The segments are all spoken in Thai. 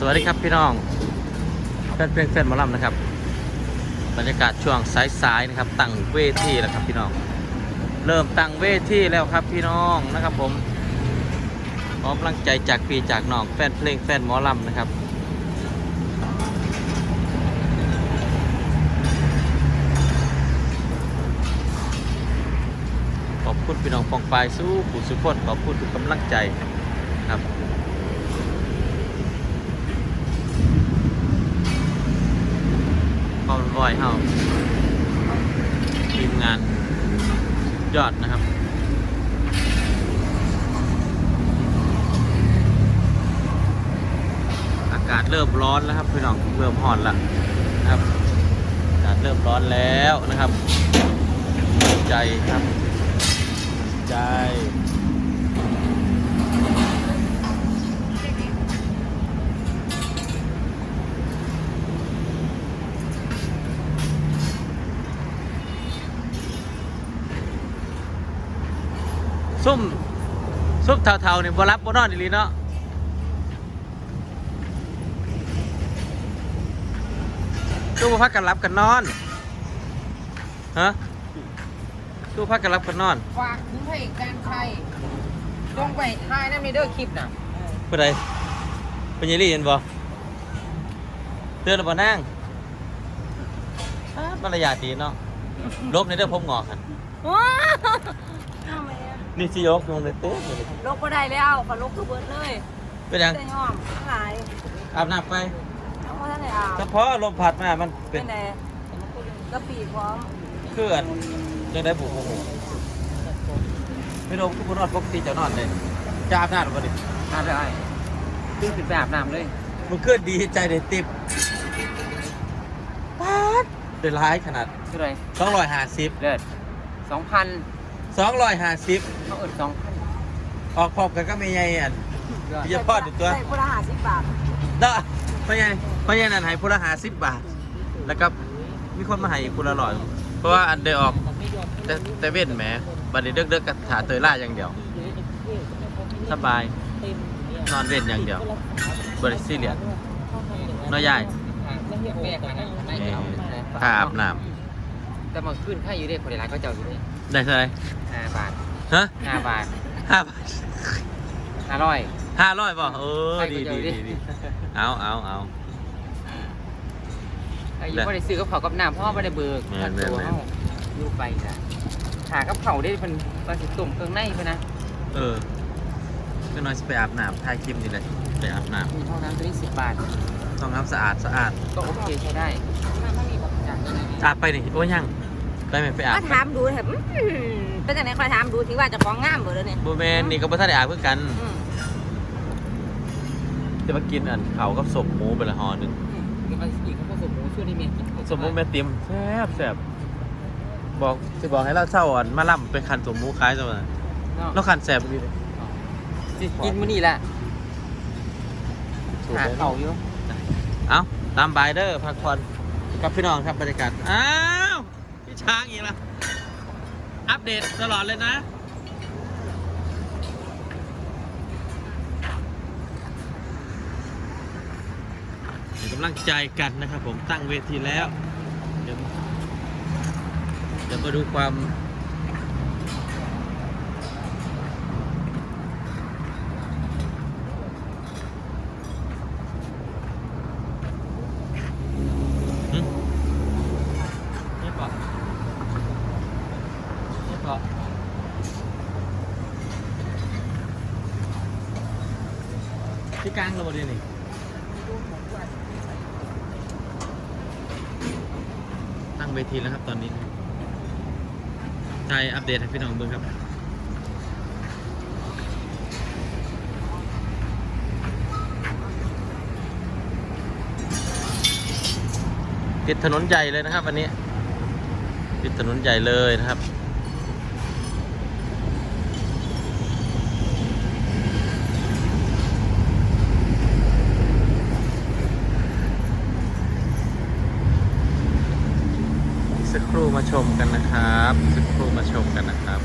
สวัสดีครับพี่น้องแฟนเพลงแฟนหมอลำนะครับ บรรยากาศช่วงสายๆนะครับ ตั้งเวทีแล้วครับพี่น้อง เริ่มตั้งเวทีแล้วครับพี่น้องนะครับผมขอกำลังใจจากพี่จากน้องแฟนเพลงแฟนหมอลำนะครับขอบคุณพี่น้องฟองปลายสู้ผู้สุขคนขอบคุณทุกกำลังใจครับ ค อมบอยเฮาทีมงานยอดนะครับอากาศเริ่มร้อนแล้วครับพี่น้องเริ่มห่อนแล้วนะครับอากาศเริ่มร้อนแล้วนะครับ ใจครับ ใจ ซุ่มซุ่มเท่าๆนี่บ่รับบ่นอนอีหลีเนาะตู้บ่พักกันรับกันนอนฮะตู้พักกันรับกันนอนฝากถึงพระเอกการชัยจงไปถ่ายน้ำในเด้อคลิปน่ะผู้ใดเป็นยี่ลี่เห็นบ่เตือนแล้วบ่นั่งอ้าวมารยาทดีเนาะลบในเด้อผมงอกกั นทำไมอะนี่สิยกลงในเต้นเลยลกก็ได้แล้วขอลกคือเบิร์ดเลยเป็นหยังแต่ยอมหายอาบน้ำไปเอาเพราะท่านไหนอาบเฉพาะลมพัดมามันเป็เป็นนไหนกระปีพร้อมเคลื่อนยังได้บุกโอ้โหไม่ลงทุกคนนอนปกติจะนอนเลยจะอาบน้ำหรือเปล่าดิอาบได้ขึ้นขึ้นไปอาบน้ำเลยมันเคลื่อนดีใจเด็ดติบป๊าดเดือดร้ายขนาดเท่าไหรสองร้อยห้าสิบเลิศสองพัน สองร้อยห้าสิบเขาเอิดสองพันออกพร้อมกันก็ไม่ใหญ่อันพี่จะพอดอีกตัวใส่พละหาสิบบาทเด้อไม่ใหญ่ไม่ใหญ่นั่นให้พละหาสิบบาท แล้วก็มีคนมาให้อีกคนละร้อยเพราะว่าอันเดออกแต่แต่เว้นแหมบัดนี้เด็กๆกับถาเตยล่าอย่างเดียว สบาย นอนเว้นอย่างเดียวบริสิเลียนน้อยใหญ่แม่กันนะไม่เอ่เอาอถ้าอาบน้แต่มาขึ้นค่าอยู่เด็กคนเดียวก็เจ้าอยู่นี่ำ ได้เท่าไหรห้าบาทฮะห้าบาทห้าบาทห้าร้อยห้าร้อยป่ะเออให้ดีก็ดีเจ้าดีดิดีเอาเอาเอาไอ้ยี่ห้อได้ซื้อกับเขาวกับน้ำเพราะว่าไม่ได้เบิกแม่นตัวแม่นเขาดูไปจ้ะหากับเขาวได้เป็นปลาสิตุ่มเครื่องในเพื่อนนะเออก็น้อยสิไปอาบน้ำถ่ายคลิปนี่เลยไปอาบน้มีห้องน้ำตัวนี้สิบบาทำต้องน้ำสะอาดสะอาดก็โอเคใช้ได้จ้ะอาบไปนี่โอ้ยยัง ไปไหมไปอาบก็ถามดูเถอะอืมเป็นจากไหนคอยถามดูที่ว่าจะฟ้องงามเบอร์เลยเนี่ยบูแมนนี่ก็บ่ทันได้อาบเพื่อกันอืมจะมากินอันเขากับสมหมูไปละหอหนึ่งเดี๋ยวมันอีกเขาผสมหมูช่วยได้เมียกินสมหมูแม่ติมแซ่บแซ่บบอกสิบอกให้เราเช่าอ่อนมาล่ำไปคันสมหมูขายซะมาเราคันแซ่บดีเลยสิกินมื้อนี้แหละถูกหาเลยเขาอยู่ เอาตามบายเดอร์พักผ่อนกับพี่น้องครับบรรยากาศอ้าวพี่ ช้างอีกล้วอัปเดตตลอดเลยนะเป็นกำลังใจกันนะครับผมตั้งเวทีแล้ว เดี๋ยวเดี๋ยวมาดูความหึนี่ปะนี่ปะที่กลางเราบดีนี่ตั้งเวทีแล้วครับตอนนี้ใช่อัปเดตให้พี่น้องเบิ่งครับติดถนนใหญ่เลยนะครับวันนี้ติดถนนใหญ่เลยนะครับ อีกสักครู่มาชมกันนะครับอีกสักครู่มา ชมกันนะครับ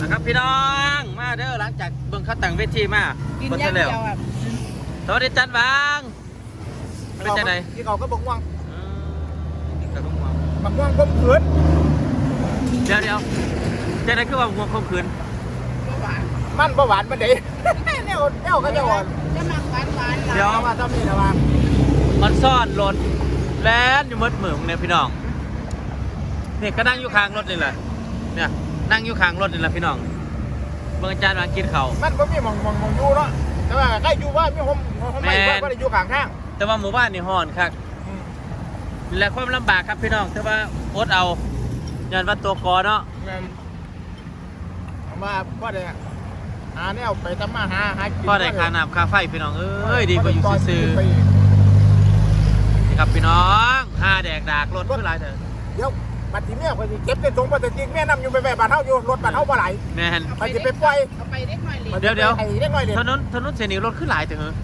นะครับพี่น้อง มาเด้อหลังจากเบิ่งเขาตั้งเวทีมากินเบิ่งย่าเสร็งจแล้วเดียวอะสวัสดีจันบางเป็นจังไดที่เขาก็บอกว่าอืมนี่ก็ต้องมองบักว่างก้มขืนเดี๋ยวเดี๋ยวจังไดคือว่าห่วงคมคืนมันประหวานมันเด้แนวแนวก็จะอ่อน เดี๋ยวเอามาทำนี่นะว่ามันซ่อนรถแล่นอยู่มืดมือเนี่ยพี่น้องนี่ก็นั่งอยู่ข้างรถนี่แหละเนี่ยนั่งอยู่ข้างรถนี่แหละพี่น้องเบิ่งอาจารย์มากินเขาวมันก็มีหมองหมองหมองอยู่เนาะแต่ว่าใกล้อยู่ว่ามีหมหมไม่แม่ว่าก็ได้อยู่ข้างทางแต่ว่าหมู่บ้านนี่ฮ้อนคักอืมนี่แหละความลำบากครับพี่น้องแต่ว่าอดเอาย้อนว่าตัวกอเนาะแม่นเอามาพ่อได้ หาแนวไปทำมาหาหากินก็ได้ค่าน้ำค่าไฟพี่น้องเอ้ยดีกว่าอยู่ซื่อไปๆนี่ครับพี่น้องห้าแดกดากรถเพื่อไรเถอะเดี๋ยวบัตรที่เมียคนสิเก็บเป็นสงบัตรจริงแม่นำอยู่ไปแม่บ้านเฮาอยู่รถบ้านเฮาบ่ไหลแม่นมันสิไปปล่อยเอาไปเล็กหน่อยเลยเดี๋ยวเดี๋ยวไอ้เล็กน้อยเด็กถนนถนนเส้นนี้รถขึ้นหลายเถอะเหรอ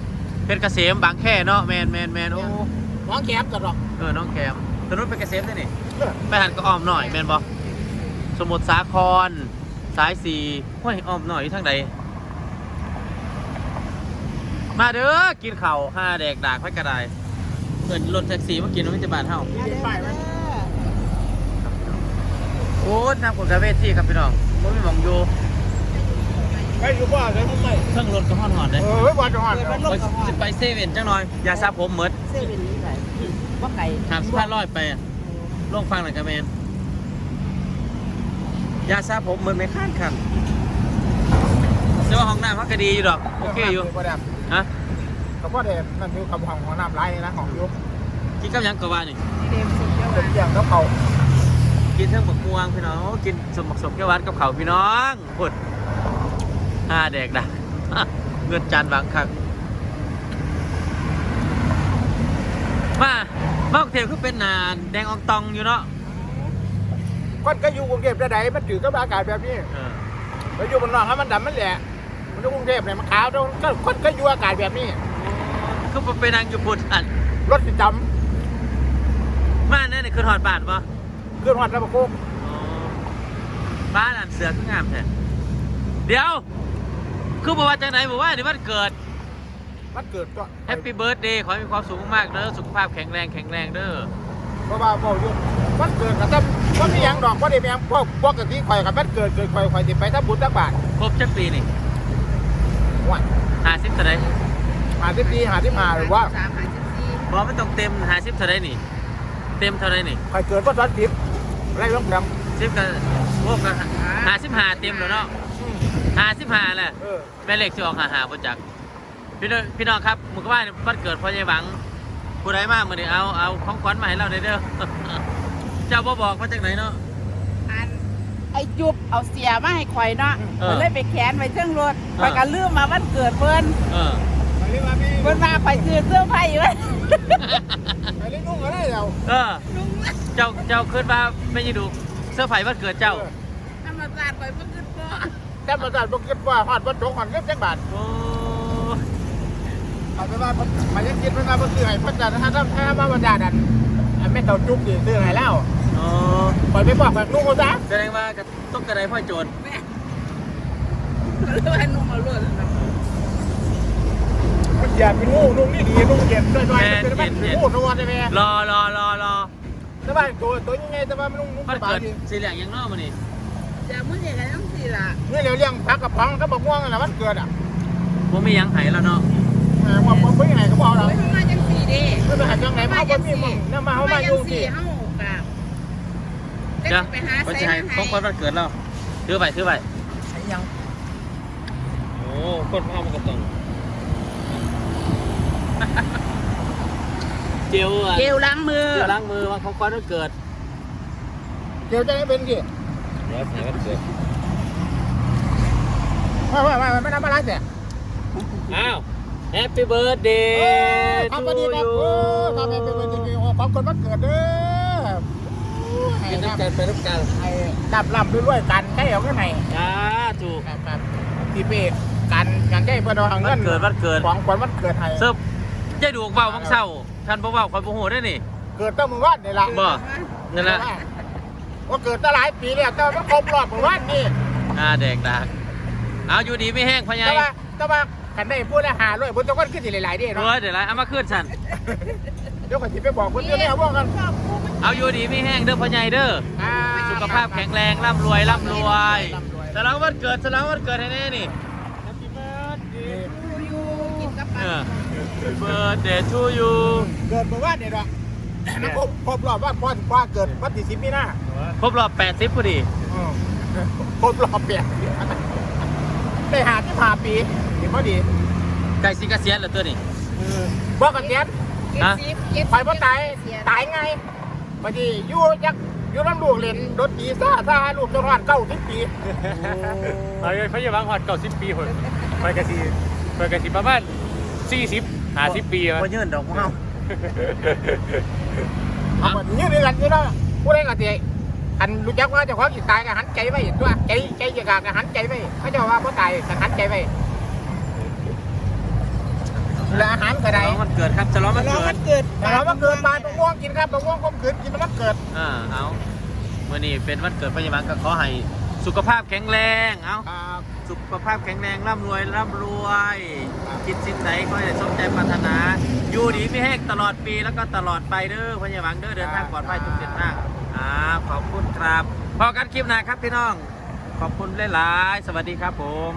เป็นเกษมบางแค่เนาะแมนแมนแมนโอ้น้องแคมกันหรอกเออน้องแคมถนนเป็นเกษมได้นี่เออไปหันก็อ้อมหน่อยแมนบอสมุทรสาครสายสี่ห้วยอ้อมหน่อยอยู่ทางใด มาเด้อกินข้าวห้าแดกดากไว้กระไดเปิดรถแท็กซี่มากินน้ำมิจบานเฮามีป้ายไหมโอ้ทางคนกระเวทที่ครับพี่น้องบ่มีหมองอยู่ไปอยู่บ้านเลยมึงไม่เครื่องรถก็ฮอนหอนเลยเออบ้านจังหวัดไปสิไปเซเว่นจังหน่อยยาซาผมเหมิดเซเว่นนี้ไหนว่าไก่หามสะพานลอยไปอะลงฟังหน่อยกระเมนยาซาผมเหมิดไม่ข้านคันแต่ว่าห้องน้ำพักก็ดีอยู่ดอกโอเคอยู่ก็ได้ ฮะก็พอได้นั่นอยู่คำของของน้ำไหลนะของยุบกินกับหยังกว่านี่ เดมสุดยอเป็นดอย่างก็เขากินเทั้งบักม่วงพี่น้อง กินสมบักสมแก้วหวัดกับเขาวพี่น้องพุดห้าแดกดัก เงินจานบางครั้งมาบ้ากรุงเทพคือเป็นหนาแดงอองตองอยู่เนาะคนก็อยู่กรุงเทพได้ไหนมันถือกับอากาศแบบนี้เออแล้วอยู่บนนอกให้มันดำมันแหละ มันอยู่กรุงเทพเนี่ยมันขาวแล้วก็คนก็อยู่อากาศแบบนี้ คือไปนั่งอยู่พุดอันรถสิจมาแน่นี่คือถอดบาทปะำขึ้นหอดระบบโคกบ้านอันเสือคืองามแท้เดี๋ยว คือบอกว่าจากไหนบอกว่านี่วันเกิด มันเกิดก็ แฮปปี้เบิร์ดเดย์ขอให้มีความสุขมากๆเด้อสุขภาพแข็งแรงแข็งแรงเด้อเพราะว่าบอกอยู่มันเกิดกับตั้มว่ามีอย่างดอกว่าได้มีอย่างพวกพวกกะทิข่อยกับมันเกิดเกิดข่อยข่อยติไปถ้าบุญตักบาทครบจักปีนี่ ว่าหาสิบเท่าไรหาที่ปีหาที่มาหรือว่าสามหาสิบสี่บอกไม่ต้องเต็มหาสิบเท่าไรนี่ เต็มเท่าไรนี่ข่อยเกิดก็ซ้อนทิพย์ไรบ้างครับสิบกับพวกกับหาสิบหาเต็มแล้วเนาะหาสิบหาแหละเออแม่เหล็กจะออกหาหาประจักพี่น้องพี่น้องครับมึงก็ว่าวันเกิดพ่อใหญ่หวังผู้ใดมากมือนี้เอาเอาของขวัญมาให้เราได้เด้อเจ้าบ่บอกมาจากไหนเนาะอัน ไอ้จุบเอาเสียมาให้ข่อยเนาะเออ มันเลยไปแขวนไว้เชิงรถเออข่อยก็ลืมมาวันเกิดเพิ่นเออไปเรียกว่ามีเพิ่นมาข่อยซื้อเสื้อผ้าอยู่ไปเรียกนุ่งอะไรเราเออเจ้าเจ้าขึ้นมาไม่ยินดูเสื้อร์ไผ่วันเกิดเจ้าธรรมศาสตร์ข่อยเพิ่นขึ้นบ่แต่มาจากบุกเก็บว่าหอดวัดโจงหอดเก็บจังบาทโอ้เอาไปว่ามันยังคิดมันมาเพื่อซื้อให้พัฒนาถ้าถ้ามาบรรดาดันอันไม่เต่าจุกดิซื้อให้แล้ว โอ้ปล่อยไปบอกแบบนุ่งเขาซะแสดงว่ากระต้องกระไดพ่อโจรแม่ก็เลยว่านุ่มเอารถมันอย่าเป็นงูนุ่งนี่ดีนุ่งเย็นด้วยด้วยเป็นแบบเป็นงูทั้งวันเลยแม่รอรอรอรอแต่ว่าตัวตัวยังไงแต่ว่ามันนุ่งนุ่งวันสบาเกิยดดีสีเหลืองยังนอกมานี่จะมื้อนี้ก็ต้องสิล่ะนี่เราเลี้ยงพักกับพังก็บอกม่วงนะมันเกิดอะผมมีหยังไห้แล้วเนาะแหมว่าผมไม่ยังไงก็บอกเราโอ้ยเฮามาจังสี่เด้ไม่ไปหาจังไหนมาเขามีมึงเนี่ยมาเขามาอยู่ที่ เฮาก็เดี๋ยวไปหาก็ใส่จะให้มาของขวัญวันเกิดเราถือไปถือไปยังโอ้คนพ่อมันก็ต้องเจลอะเกลล้างมือเจลล้างมือวันของขวัญวันเกิดเดี๋ยวจะให้เป็นกี่เดี๋ยวถ่ายวันเกิดว่าว่าว่าไม่ทำอะไรเสียอ้าวแฮปปี้เบิร์ดเดย์ทำทูก็ดีครับยูโอ้ทำเป็นเป็นจริงๆของคนมันเกิดเด้อ ให้กินดับน้ำกันไปน้ำกันให้ดับลำด้วยกันใช่เหรอก็ไหนอ่าถูก ครับครับที่เป็ดกันกันใช่เพื่อนเอาเงิวันนเกิดวันเกิด ของคนมันเกิดให้เซิร์ฟยายดูกเบาบังเศร้าท่านบ่เบาคอยโมโหได้นี่เกิดตั้งมือวันนี่ละบ่นั่นแหละว่าเกิดตั้งหลายปีแล้วแต่มันครบรอบมือวันนี่หน้าแดงดักเอาอยู่ดีไม่แห้งพะไงแต่ว่าแต่ว่าคันได้พูดแล้วหาด้วยพุ่นตะก้นขึ้นสิหลายๆเด้เอเนาะอเดี๋ยวไรเอามาขึ้นสันเดี๋ยวข่อยสิไปบอกเพิ่นเดี๋ยวนี้เอาบอกกัน เอาอยู่ดีไม่แห้งเด้อพะไงเด้ออ่าสุขภาพแข็งแรงร่ำรวยร่ำรวยร่ำรวยแต่เราวันเกิดแต่เราวันเกิดให้แน่นี่เออ birthday to you เกิดเมื่อวานเนี่ยเนาะแล้วครบครบรอบว่าพ่อพ่อเกิดวันที่สิบมีนาครบรอบ80พอดีอืมครบรอบเปลี่ยนได้หาที่ผ่าปีเห็นพอดีไก่สิเกษียณแล้วตัวนี้บอกกันเนี้ยฮะไฟบ่ตายตายไง พอดีอยู่ยักอยู่น้ำลูกเล่นรถดีซ่าซ่าลูกจนหอดเก้าสิบปีเอาไปพยาบาลหอดเก่าสิบปีคนไปกะสีไปกะสีประมาณสี่สิบห้าสิบปีมั้บ่ยืนดอกเฮาเอาแบบนี้เลยกันอยู่นะผู้ใดก็เตะอันรู้จักว่าเจ้าของสิตายก็หันใจไว้ตัวใจใจจะกาก็หันใจไว้เขาเจะว่าบ่ตายก็หันใจไว้ แล้วอาหารก็ได้ฉลองวันเกิดครับฉลองวันเกิดเกิดแต่เราว่าเกิดบานมะม่วงกินครับมะม่วงก้มขืนกินมันเกิดอ่าเอามื่อนี้เป็นวันเกิดพยาบาลก็ขอให้สุขภาพแข็งแรงเอาครับสุขภาพแข็งแรงร่ำรวยร่ำรวย คิดสิ่งใดขอให้สมใจปรารถนา อยู่ดีไม่แห้งตลอดปีแล้วก็ตลอดไปเด้อพยาบาลเด้อเดินทางปลอดภัยทุกเส้นทางอ่าขอบคุณครับพอกันคลิปหน้าครับพี่น้อง ขอบคุณหลายๆสวัสดีครับผม